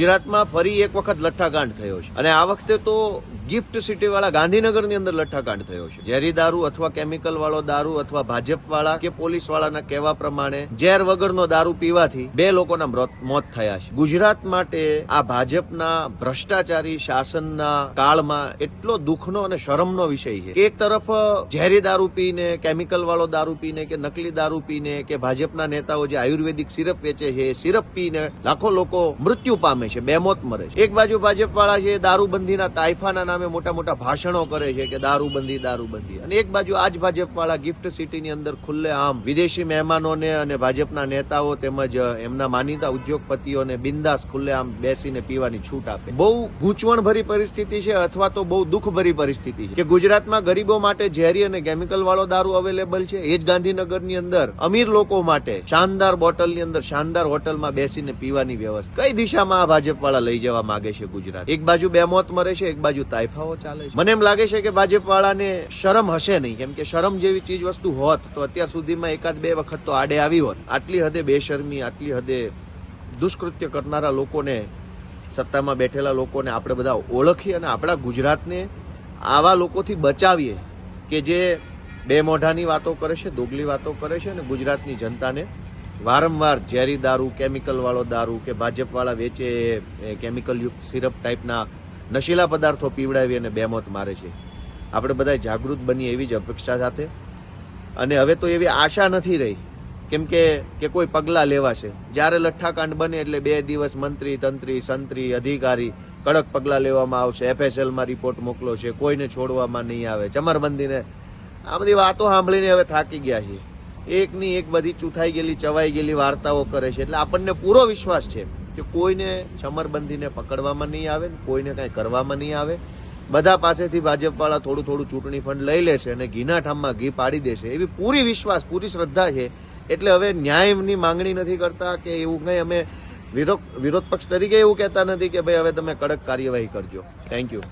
ગુજરાતમાં ફરી એક વખત લઠ્ઠાકાંડ થયો છે. અને આ વખતે તો ગિફ્ટ સિટી વાળા ગાંધીનગરની અંદર લઠ્ઠાકાંડ થયો છે. ઝેરી દારૂ અથવા કેમિકલ વાળો દારૂ અથવા ભાજપ વાળા કે પોલીસ વાળાના કહેવા પ્રમાણે ઝેર વગરનો દારૂ પીવાથી બે લોકોના મૃત- થયા છે. ગુજરાત માટે આ ભાજપના ભ્રષ્ટાચારી શાસનના કાળમાં એટલો દુઃખનો અને શરમનો વિષય છે એક તરફ ઝેરી દારૂ પીને કેમિકલ વાળો દારૂ પીને કે નકલી દારૂ પીને કે ભાજપના નેતાઓ જે આયુર્વેદિક સિરપ વેચે છે એ સિરપ પીને લાખો લોકો મૃત્યુ પામે છે બેમોત મરે છે. એક બાજુ ભાજપ વાળા છે, દારૂબંધીના તાઇફાના નામે મોટા મોટા ભાષણો કરે છે કે દારૂબંધી દારૂબંધી. અને એક બાજુ આજ ભાજપ વાળા ગિફ્ટ સિટીની અંદર ખુલ્લે આમ વિદેશી મહેમાનોને અને ભાજપના નેતાઓ તેમજ એમના માનીતા ઉદ્યોગપતિઓને બિંદાસ ખુલ્લે આમ બેસીને પીવાની છૂટ આપે. બહુ ગૂંચવણભરી પરિસ્થિતિ છે અથવા તો બહુ દુઃખભરી પરિસ્થિતિ છે કે ગુજરાતમાં ગરીબો માટે ઝેરી અને કેમિકલ વાળો દારૂ અવેલેબલ છે. એ જ ગાંધીનગરની અંદર અમીર લોકો માટે શાનદાર બોટલની અંદર શાનદાર હોટલમાં બેસીને પીવાની વ્યવસ્થા. કઈ દિશામાં આ ભાજપ વાળા લઈ જવા માંગે છે ગુજરાત. એક બાજુ બે મોત મરે છે, એક બાજુ તાઇફાઓ ચાલે છે. મને એમ લાગે છે કે ભાજપ વાળાને શરમ હશે નહીં. કેમ કે શરમ જેવી ચીજ વસ્તુ હોત, તો અત્યાર સુધીમાં એકાદ બે વખત તો આડે આવી હોત. આટલી હદે બેશરમી, આટલી હદે દુષ્કૃત્ય કરનારા લોકોને, સત્તામાં બેઠેલા લોકોને આપણે બધા ઓળખીએ અને આપણા ગુજરાતને આવા લોકોથી બચાવીએ કે જે બે મોઢાની વાતો કરે છે દોગલી વાતો કરે છે અને ગુજરાતની જનતાને વારંવાર ઝેરી દારૂ, કેમિકલ વાળો દારૂ કે ભાજપ વાળા વેચે, એ, કેમિકલ યુક્ત સિરપ ટાઈપના નશીલા પદાર્થો પીવડાવી અને બેમોત મારે છે. આપણે બધા જાગૃત બનીએ એવી જ અપેક્ષા સાથે. અને હવે તો એવી આશા નથી રહી, કેમ કે કે કોઈ પગલાં લેવાશે. જ્યારે લઠ્ઠાકાંડ બને એટલે બે દિવસ મંત્રી, તંત્રી, સંત્રી, અધિકારી કડક પગલાં લેવામાં આવશે. એફએસએલમાં રિપોર્ટ મોકલો છે. કોઈને છોડવામાં નહીં આવે. ચમરબંધીને આ બધી વાતો સાંભળીને હવે થાકી ગયા છીએ. એકની એક બધી ચૂથાઈ ગયેલી, ચવાઈ ગયેલી વાર્તાઓ કરે છે. એટલે આપણને પૂરો વિશ્વાસ છે કે કોઈને સમરબંધીને પકડવામાં નહીં આવે, કોઈને કાંઈ કરવામાં નહીં આવે. બધા પાસેથી ભાજપવાળા થોડું થોડું ચૂંટણી ફંડ લઈ લેશે અને ઘીના ઠામમાં ઘી પાડી દેશે એવી પૂરી વિશ્વાસ, પૂરી શ્રદ્ધા છે. એટલે હવે ન્યાયની માંગણી નથી કરતા કે એવું કંઈ અમે વિરોધ વિરોધ પક્ષ તરીકે એવું કહેતા નથી કે ભાઈ હવે તમે કડક કાર્યવાહી કરજો. Thank you